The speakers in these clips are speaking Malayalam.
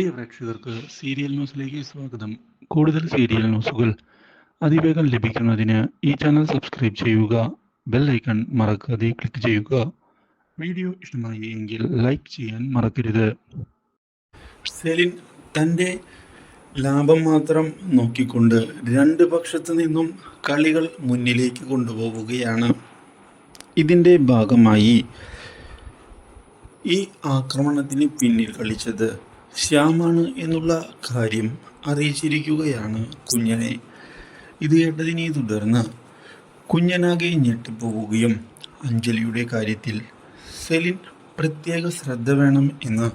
പ്രിയ പ്രേക്ഷകർക്ക് സീരിയൽ ന്യൂസിലേക്ക് സ്വാഗതം. കൂടുതൽ സീരിയൽ ന്യൂസുകൾ അതിവേഗം ലഭിക്കുന്നതിന് ഈ ചാനൽ സബ്സ്ക്രൈബ് ചെയ്യുക ബെൽ ഐക്കൺ മറക്കാതെ ക്ലിക്ക് ചെയ്യുക. വീഡിയോ ഇഷ്ടമായി എങ്കിൽ ലൈക്ക് ചെയ്യാൻ മറക്കരുത്. സെലിൻ തന്റെ ലാഭം മാത്രം നോക്കിക്കൊണ്ട് രണ്ട് പക്ഷത്തു നിന്നും കളികൾ മുന്നിലേക്ക് കൊണ്ടുപോവുകയാണ്. ഇതിന്റെ ഭാഗമായി ഈ ആക്രമണത്തിന് പിന്നിൽ കളിച്ചത് ശ്യാമാണ് എന്നുള്ള കാര്യം അറിയിച്ചിരിക്കുകയാണ് കുഞ്ഞനെ. ഇത് കേട്ടതിനെ തുടർന്ന് കുഞ്ഞനാകെ ഞെട്ടിപ്പോവുകയും അഞ്ജലിയുടെ കാര്യത്തിൽ സെലിൻ പ്രത്യേക ശ്രദ്ധ വേണം എന്ന്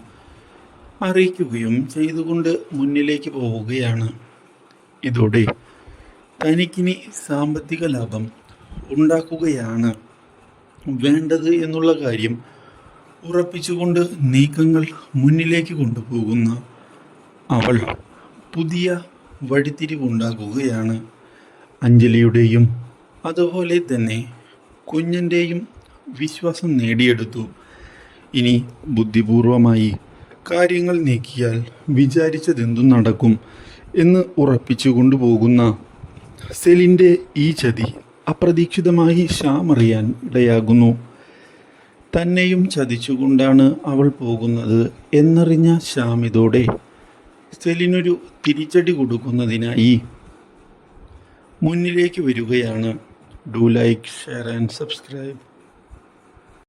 അറിയിക്കുകയും ചെയ്തുകൊണ്ട് മുന്നിലേക്ക് പോവുകയാണ്. ഇതോടെ തനിക്കിനി സാമ്പത്തിക ലാഭം ഉണ്ടാക്കുകയാണ് വേണ്ടത് എന്നുള്ള കാര്യം ഉറപ്പിച്ചുകൊണ്ട് നീക്കങ്ങൾ മുന്നിലേക്ക് കൊണ്ടുപോകുന്ന അവൾ പുതിയ വഴിത്തിരിവുണ്ടാക്കുകയാണ്. അഞ്ജലിയുടെയും അതുപോലെ തന്നെ കുഞ്ഞന്റെയും വിശ്വാസം നേടിയെടുത്തു. ഇനി ബുദ്ധിപൂർവമായി കാര്യങ്ങൾ നീക്കിയാൽ വിചാരിച്ചതെന്തും നടക്കും എന്ന് ഉറപ്പിച്ചു കൊണ്ടുപോകുന്ന സെലിന്റെ ഈ ചതി അപ്രതീക്ഷിതമായി ഷാമറിയാൻ ഇടയാകുന്നു. തന്നെയും ചതിച്ചുകൊണ്ടാണ് അവൾ പോകുന്നത് എന്നറിഞ്ഞ ശ്യാമിതോടെ സെലിനൊരു തിരിച്ചടി കൊടുക്കുന്നതിനായി മുന്നിലേക്ക് വരികയാണ്. Do like share and subscribe.